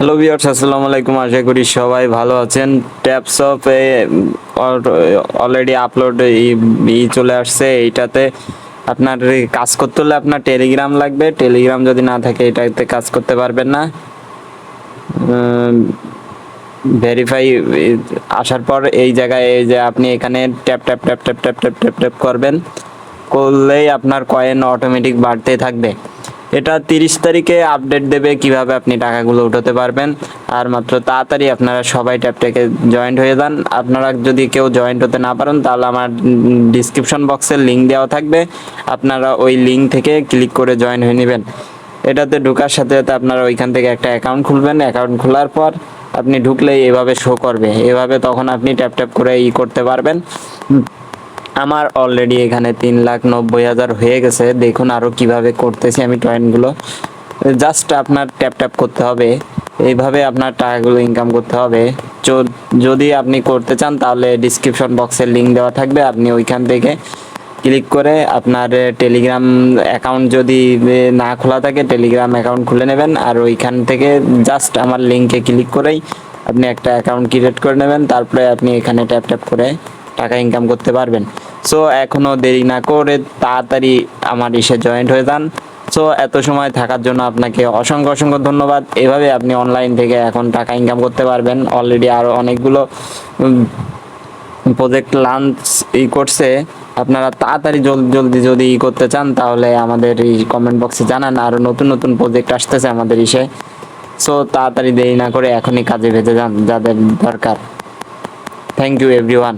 Hello viewers আসসালামু আলাইকুম। আশা করি সবাই ভালো আছেন। ট্যাপস অফ এ অলরেডি আপলোড ই চলে আসছে। এইটাতে আপনার কাজ করতে হলে আপনার টেলিগ্রাম লাগবে। টেলিগ্রাম যদি না থাকে, এটাতে কাজ করতে পারবেন না। ভেরিফাই আসার পর এই জায়গায় এই যে আপনি এখানে tap tap tap tap tap tap tap tap করবেন। করলেই আপনার কয়েন অটোমেটিক বাড়তে থাকবে। এটা তিরিশ তারিখে আপডেট দেবে কীভাবে আপনি টাকাগুলো উঠাতে পারবেন। আর মাত্র তাড়াতাড়ি আপনারা সবাই ট্যাপটাকে জয়েন্ট হয়ে যান। আপনারা যদি কেউ জয়েন্ট হতে না পারেন, তাহলে আমার ডিসক্রিপশন বক্সের লিঙ্ক দেওয়া থাকবে। আপনারা ওই লিঙ্ক থেকে ক্লিক করে জয়েন হয়ে নেবেন। এটাতে ঢোকার সাথে সাথে আপনারা ওইখান থেকে একটা অ্যাকাউন্ট খুলবেন। অ্যাকাউন্ট খোলার পর আপনি ঢুকলেই এভাবে শো করবে। এভাবে তখন আপনি ট্যাপ ট্যাপ করে ই করতে পারবেন। আমার অলরেডি এখানে তিন লাখ নব্বই হাজার হয়ে গেছে। দেখুন আরও কীভাবে করতেছি আমি টয়েনগুলো জাস্ট আপনার ট্যাপ ট্যাপ করতে হবে। এইভাবে আপনার টাকাগুলো ইনকাম করতে হবে। যদি আপনি করতে চান তাহলে ডিসক্রিপশন বক্সের লিঙ্ক দেওয়া থাকবে। আপনি ওইখান থেকে ক্লিক করে আপনার টেলিগ্রাম অ্যাকাউন্ট যদি না খোলা থাকে টেলিগ্রাম অ্যাকাউন্ট খুলে নেবেন। আর ওইখান থেকে জাস্ট আমার লিঙ্কে ক্লিক করেই আপনি একটা অ্যাকাউন্ট ক্রিয়েট করে নেবেন। তারপরে আপনি এখানে ট্যাপ ট্যাপ করে টাকা ইনকাম করতে পারবেন। সো এখনও দেরি না করে তাড়াতাড়ি আমার ইসে জয়েন্ট হয়ে যান। সো এত সময় থাকার জন্য আপনাকে অসংখ্য অসংখ্য ধন্যবাদ। এভাবে আপনি অনলাইন থেকে এখন টাকা ইনকাম করতে পারবেন। অলরেডি আরও অনেকগুলো প্রজেক্ট লাঞ্চ ই করছে। আপনারা তাড়াতাড়ি জলদি জলদি যদি ই করতে চান, তাহলে আমাদের এই কমেন্ট বক্সে জানান। আরও নতুন নতুন প্রজেক্ট আসতেছে আমাদের ইসে। সো তাড়াতাড়ি দেরি না করে এখনই কাজে ভেজে যান, যাদের দরকার। Thank you everyone